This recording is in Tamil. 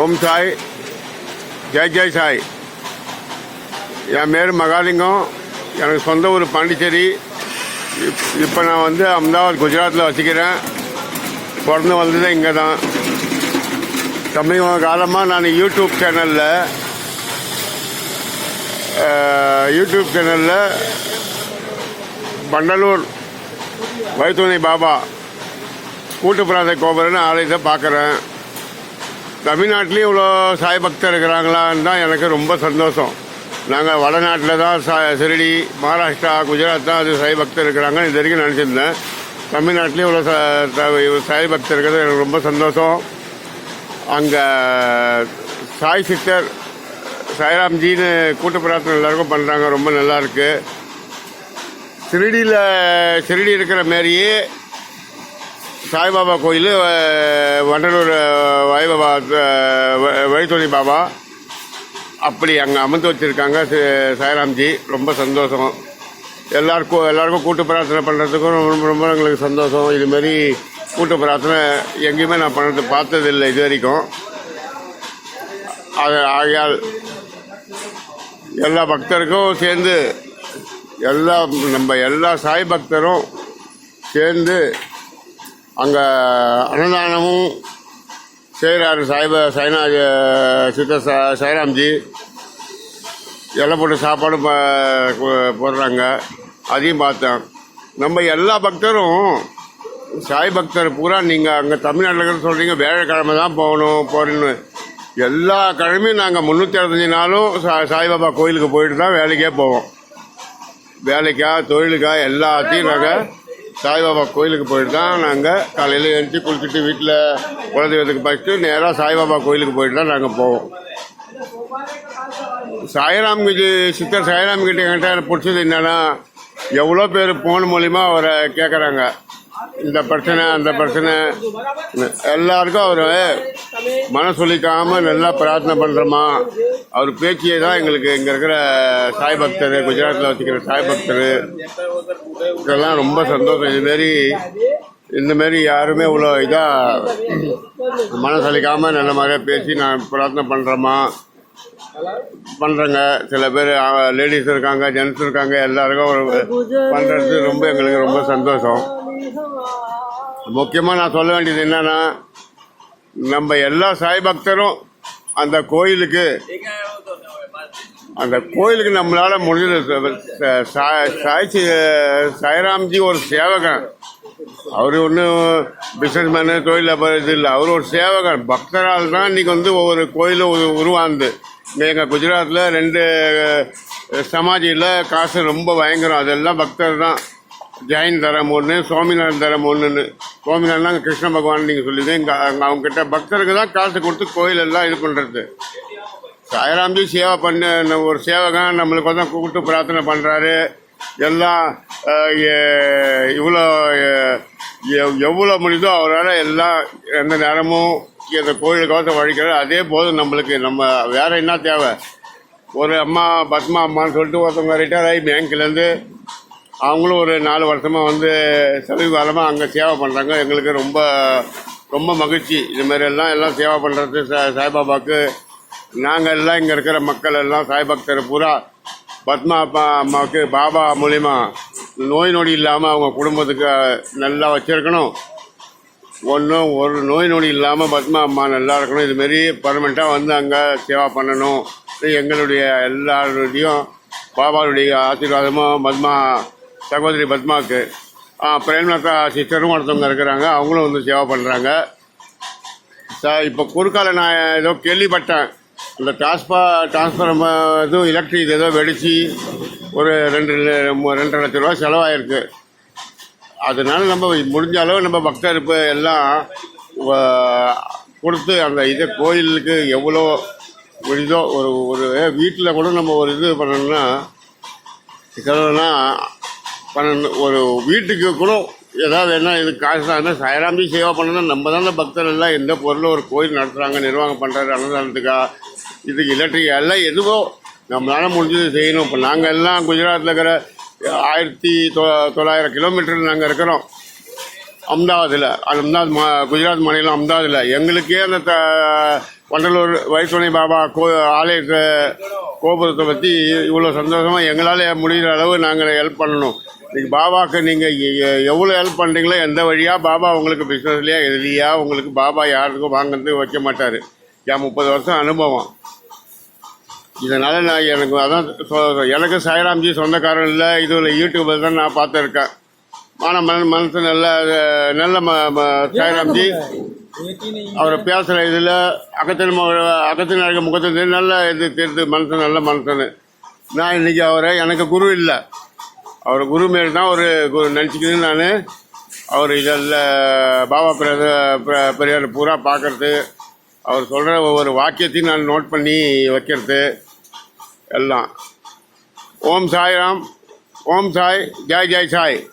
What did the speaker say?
ஓம் சாய். ஜெய் ஜெய் சாய். என் பேர் மகாலிங்கம். எனக்கு சொந்த ஊர் பாண்டிச்சேரி. இப்போ நான் வந்து அஹமதாபாத் குஜராத்தில் வசிக்கிறேன். பிறந்து வந்தது இங்கே தான் சமீப காலமாக நான் யூடியூப் சேனலில் யூடியூப் சேனலில் பண்டலூர் வைத்துணை பாபா கூட்டுப்பிராத கோபுரம்னு ஆலயத்தை பார்க்குறேன் தமிழ்நாட்டிலேயும் இவ்வளோ சாய் பக்தர் இருக்கிறாங்களான்னு தான் எனக்கு ரொம்ப சந்தோஷம். நாங்கள் வடநாட்டில் தான் சா சிரடி மகாராஷ்டிரா குஜராத் தான் அது சாய் பக்தர் இருக்கிறாங்க இது வரைக்கும் நினச்சிருந்தேன். தமிழ்நாட்டிலையும் இவ்வளோ சாய் பக்தர் இருக்கிறது எனக்கு ரொம்ப சந்தோஷம். அங்கே சாய் சித்தர் சாய்ராம்ஜின்னு கூட்டு பிரார்த்தனை எல்லாருக்கும் பண்ணுறாங்க ரொம்ப நல்லா இருக்கு. சிரடியில் சிரடி இருக்கிற மாரியே சாய்பாபா கோயில் வண்டலூர் அஹ், வாய்பாபா வ- பாபா. அப்படி அங்கே அமர்ந்து வச்சுருக்காங்க சாய்ராம்ஜி. ரொம்ப சந்தோஷம். எல்லாருக்கும் எல்லாருக்கும் கூட்டு பிரார்த்தனை பண்ணுறதுக்கும் ரொம்ப ரொம்ப எங்களுக்கு சந்தோஷம். இதுமாரி கூட்டு பிரார்த்தனை எங்கேயுமே நான் பண்ணுறது பார்த்ததில்லை இது வரைக்கும். அது ஆகையால் எல்லா பக்தருக்கும் சேர்ந்து எல்லா நம்ம எல்லா சாய் பக்தரும் சேர்ந்து அங்கே அன்னதானமும் செய்கிறாரு சாய்பா சைனா சித்த சைராம்ஜி எல்லாம் இலை போட்டு சாப்பாடு போடுறாங்க. அதையும் பார்த்தேன். நம்ம எல்லா பக்தரும் சாய் பக்தர் பூரா நீங்கள் அங்கே தமிழ்நாட்டில் இருக்கிற சொல்கிறீங்க வேலைக்கிழமை தான் போகணும் போகிறேன்னு எல்லா கிழமையும் நாங்கள் முந்நூற்றி அறுபத்தஞ்சு நாளும் சா சாய்பாபா கோயிலுக்கு போயிட்டு தான் வேலைக்கே போவோம். வேலைக்கா தொழிலுக்கா எல்லாத்தையும் நாங்கள் சாய்பாபா கோயிலுக்கு போயிட்டு தான் நாங்கள் காலையில் எழுந்து குளிச்சுட்டு வீட்டில் குலதெய்வத்துக்கு படிச்சுட்டு நேராக சாய்பாபா கோயிலுக்கு போயிட்டு தான் நாங்கள் போவோம் சாய்ராம்கிட்ட சித்தர் சாய்ராம்கிட்ட என்கிட்ட எனக்கு பிடிச்சது என்னென்னா எவ்வளோ பேர் ஃபோன் மூலிமா அவரை கேட்குறாங்க இந்த பிரச்சனை அந்த பிரச்சனை. எல்லாருக்கும் அவர் மன சொல்லிக்காம நல்லா பிரார்த்தனை பண்ணுறோமா அவர் பேச்சியே தான் எங்களுக்கு இங்கே இருக்கிற சாய் பக்தர் குஜராத்தில் வச்சுக்கிற சாய் பக்தர். இதெல்லாம் ரொம்ப சந்தோஷம். இதுமாரி இந்தமாரி யாருமே இவ்வளோ இதாக மனசளிக்காம நல்ல மாதிரியாக பேசி நான் பிரார்த்தனை பண்ணுறோமா பண்ணுறேங்க சில பேர் லேடிஸ் இருக்காங்க ஜென்ட்ஸ் இருக்காங்க எல்லாருக்கும் ஒரு பண்ணுறது ரொம்ப எங்களுக்கு ரொம்ப சந்தோஷம். முக்கியமாக நான் சொல்ல வேண்டியது என்னன்னா நம்ம எல்லா சாய் பக்தரும் அந்த கோயிலுக்கு அந்த கோயிலுக்கு நம்மளால முடிஞ்சது. ச- சாய் சாய்ராம்ஜி ஒரு சேவகன். அவர் ஒன்றும் பிஸ்னஸ் மேனு தொழில் இது இல்லை. அவர் ஒரு சேவகன். பக்தரால் தான் இன்னைக்கு வந்து ஒவ்வொரு கோயிலும் உருவாந்து எங்கள் குஜராத்தில் ரெண்டு சமாஜியில் காசு ரொம்ப பயங்கரம். அதெல்லாம் பக்தர் தான். ஜெயின் தரம் ஒன்று சுவாமிநாதன் தரம் ஒன்றுன்னு சுவாமிநாதன் கிருஷ்ண பகவான் நீங்கள் சொல்லுது. இங்கே அவங்ககிட்ட பக்தருக்கு தான் காசு கொடுத்து கோயில் எல்லாம் இது பண்ணுறது சாயராம்ஜி சேவை பண்ண ஒரு சேவகம் நம்மளுக்கு வந்து கூப்பிட்டு பிரார்த்தனை பண்ணுறாரு எல்லாம் இவ்வளோ எ- எவ்வளோ முடியுதோ அவரால் எல்லாம் எந்த நேரமும் இந்த கோயிலுக்காக வழிக்கிறார் அதே போதும் நம்மளுக்கு நம்ம வேறு என்ன தேவை? ஒரு அம்மா பத்மா அம்மான்னு சொல்லிட்டு ஒருத்தவங்க ரிட்டையர் ஆகி பேங்க்லேருந்து அவங்களும் ஒரு நாலு வருஷமாக வந்து சமீப காலமாக அங்கே சேவை பண்ணுறாங்க எங்களுக்கு ரொம்ப ரொம்ப மகிழ்ச்சி. இது மாதிரி எல்லாம் எல்லாம் சேவை பண்ணுறது சாய்பாபாவுக்கு நாங்கள் எல்லாம் இங்கே இருக்கிற மக்கள் எல்லாம் சாய்பக்தர் பூரா பத்மா அப்பா அம்மாவுக்கு பாபா மூலிமா நோய் நொடி இல்லாமல் அவங்க குடும்பத்துக்கு நல்லா வச்சுருக்கணும். ஒன்றும் ஒரு நோய் நொடி இல்லாமல் பத்மா அம்மா நல்லா இருக்கணும். இதுமாரி பர்மனெண்ட்டாக வந்து அங்கே சேவா பண்ணணும். எங்களுடைய எல்லாருடையும் பாபாவுடைய ஆசீர்வாதமும் பத்மா சகோதரி பத்மாவுக்கு பிரேம்லதா சிஸ்டரும் ஒருத்தவங்க இருக்கிறாங்க. அவங்களும் வந்து சேவை பண்ணுறாங்க சார் இப்போ குறுக்கால நான் ஏதோ கேள்விப்பட்டேன். இந்த டிரான்ஸ்பா டிரான்ஸ்ஃபர் இதுவும் எலக்ட்ரிக் ஏதோ வெடித்து ஒரு ரெண்டு ரெண்டரை லட்ச ரூபா செலவாயிருக்கு. அதனால நம்ம முடிஞ்ச அளவு நம்ம பக்தர் இப்போ எல்லாம் கொடுத்து அந்த இதை கோயிலுக்கு எவ்வளோ ஒரு இதோ ஒரு ஒரு வீட்டில் கூட நம்ம ஒரு இது பண்ணணும்னா செலவுனா பண்ணணும் ஒரு வீட்டுக்கு கூட ஏதாவது என்ன இது காசு தான் சாயராம்பி சேவா பண்ணணும் நம்ம தான் பக்தர் எல்லாம் எந்த பொருளும் ஒரு கோயில் நடத்துகிறாங்க நிர்வாகம் பண்ணுறாரு அன்னதானத்துக்கா இதுக்கு எலக்ட்ரிக் எல்லாம் எதுவோ நம்மளால முடிஞ்சது செய்யணும் இப்போ நாங்கள் எல்லாம் குஜராத்தில் இருக்கிற ஆயிரத்தி தொ தொள்ளாயிரம் கிலோமீட்டர் நாங்கள் இருக்கிறோம் அம்தாவதில் அம்தாத் மா குஜராத் மாநிலம் அம்தாவதில் எங்களுக்கே அந்த த வண்டலூர் வைத்துணை பாபா கோ ஆலயத்தை கோபுரத்தை பற்றி இவ்வளோ சந்தோஷமாக எங்களால் முடிகிற அளவு நாங்கள் ஹெல்ப் பண்ணணும். இன்னைக்கு பாபாவுக்கு நீங்கள் எவ்வளோ ஹெல்ப் பண்ணுறீங்களோ எந்த வழியாக பாபா உங்களுக்கு பிஸ்னஸ்லையா எதுலையா உங்களுக்கு பாபா யாருக்கும் வாங்குறது வைக்க மாட்டார். என் முப்பது வருஷம் அனுபவம். இதனால் நான் எனக்கு அதான் எனக்கு சாய்ராம்ஜி சொந்தக்காரன் இல்லை இதுல யூடியூப்பில் தான் நான் பார்த்துருக்கேன். ஆனால் மன மனசு நல்ல நல்ல ம ம- சாய்ராம்ஜி. அவர் பேசுகிற இதில் அகத்தின் அகத்தின் அழக முகத்தில் நல்ல இது தெரியுது மனசு நல்ல மனுஷனு. நான் இன்னைக்கு அவரை எனக்கு குரு இல்லை. அவர் குரு மாரி தான் ஒரு குரு நினச்சிக்கிது நான். அவர் இதில் பாபா பிரத பிர- பெரியார் பூரா பார்க்கறது அவர் சொல்கிற ஒவ்வொரு வாக்கியத்தையும் நான் நோட் பண்ணி வைக்கிறது. எல்லாம். ஓம் சாய்ராம். ஓம் சாய். ஜெய் ஜெய் சாய்.